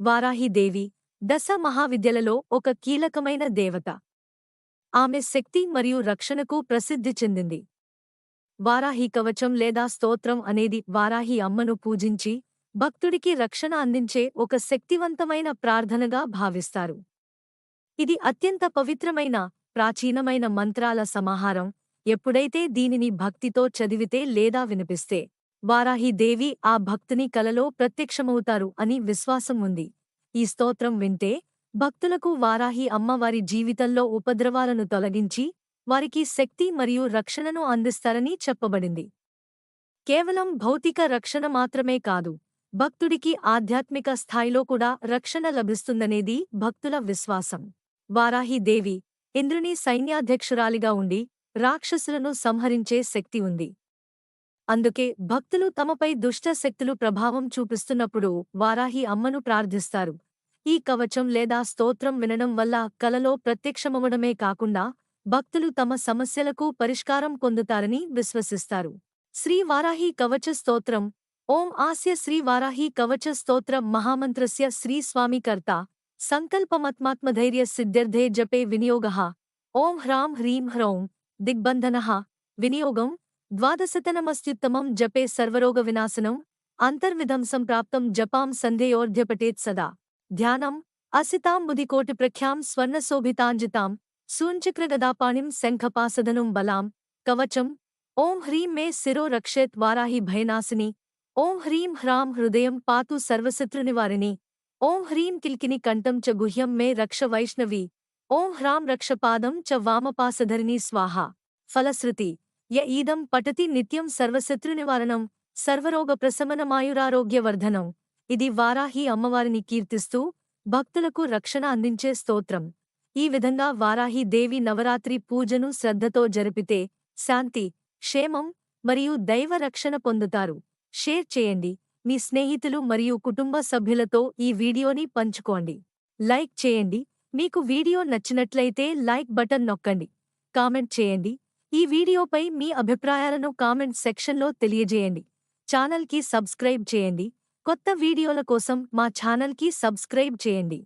వారాహిదేవి దశ మహావిద్యలలో ఒక కీలకమైన దేవత. ఆమె శక్తి మరియు రక్షణకు ప్రసిద్ధి చెందింది. వారాహి కవచం లేదా స్తోత్రం అనేది వారాహి అమ్మను పూజించి భక్తుడికి రక్షణ అందించే ఒక శక్తివంతమైన ప్రార్థనగా భావిస్తారు. ఇది అత్యంత పవిత్రమైన ప్రాచీనమైన మంత్రాల సమాహారం ఎప్పుడైతే దీనిని భక్తితో చదివితే లేదా వినిపిస్తే. వారాహి దేవి ఆ భక్తుని కలలో ప్రత్యక్షమవుతారు అని విశ్వాసం ఉంది. ఈ స్తోత్రం వింటే భక్తులకు వారాహి అమ్మవారి జీవితంలో ఉపద్రవాలను తొలగించి వారికి శక్తి మరియు రక్షణను అందిస్తారని చెప్పబడింది. కేవలం భౌతిక రక్షణ మాత్రమే కాదు భక్తుడికి ఆధ్యాత్మిక స్థాయిలో కూడా రక్షణ లభిస్తుందనేది భక్తుల విశ్వాసం. వారాహి దేవి ఇంద్రుని సైన్యాధ్యక్షురాలిగా ఉండి రాక్షసులను సంహరించే శక్తి ఉంది. అందుకే భక్తులు తమపై దుష్ట శక్తులు ప్రభావం చూపిస్తున్నప్పుడు వారాహి అమ్మను ప్రార్థిస్తారు. ఈ కవచం లేదా స్తోత్రం వినడం వల్ల కలలో ప్రత్యక్షమవడమే కాకుండా భక్తులు తమ సమస్యలకు పరిష్కారం పొందుతారని విశ్వసిస్తారు. శ్రీ వారాహి కవచ స్తోత్రం. ఓం ఆస్య శ్రీ వారాహి కవచ స్తోత్ర మహామంత్రస్య శ్రీ స్వామికర్త సంకల్పమత్మాత్మధైర్య సిద్ధ్యర్థే జపే వినియోగ. ఓం హ్రాం హ్రీం హ్రౌం. దిగ్బంధన. వినియోగం ద్వాదశతనమస్త్యుత్తమం జపే సర్వరోగ వినాశనం అంతర్విధంసం ప్రాప్తం జపాం సంధేయోర్ధ్యపటేత్ సదా. ధ్యానం అసితాం ముదికోటి ప్రఖ్యాం స్వర్ణశోభితాంజితాం సూంచక్రగదాపాణిం శంఖపాసదనుం బలాం కవచం ఓం హ్రీం మే శిరో రక్షేత్ వారాహి భయనాశిని ఓం హ్రీం హ్రాం హృదయం పాతు సర్వశత్రునివారిని ఓం హ్రీం కిల్కిని కంఠం చ గుహ్యం మే రక్ష వైష్ణవి ఓం హ్రాం రక్షపాదం చ వామపాసధరిణి స్వాహ. ఫలశ్రుతి య ఈదం పఠతి నిత్యం సర్వశత్రునివారణం సర్వరోగ ప్రశమనమాయురారోగ్యవర్ధనం ఇది వారాహి అమ్మవారిని కీర్తిస్తూ భక్తులకు రక్షణ అందించే స్తోత్రం. ఈ విధంగా వారాహి దేవి నవరాత్రి పూజను శ్రద్ధతో జరిపితే శాంతి క్షేమం మరియు దైవ రక్షణ పొందుతారు. షేర్ చేయండి. మీ స్నేహితులు మరియు కుటుంబ సభ్యులతో ఈ వీడియోని పంచుకోండి. లైక్ చేయండి. మీకు వీడియో నచ్చినట్లయితే లైక్ బటన్ నొక్కండి. కామెంట్ చేయండి. ఈ వీడియోపై మీ అభిప్రాయాలను కామెంట్ సెక్షన్లో తెలియజేయండి. ఛానల్కి సబ్స్క్రైబ్ చేయండి. కొత్త వీడియోల కోసం మా ఛానల్కి సబ్స్క్రైబ్ చేయండి.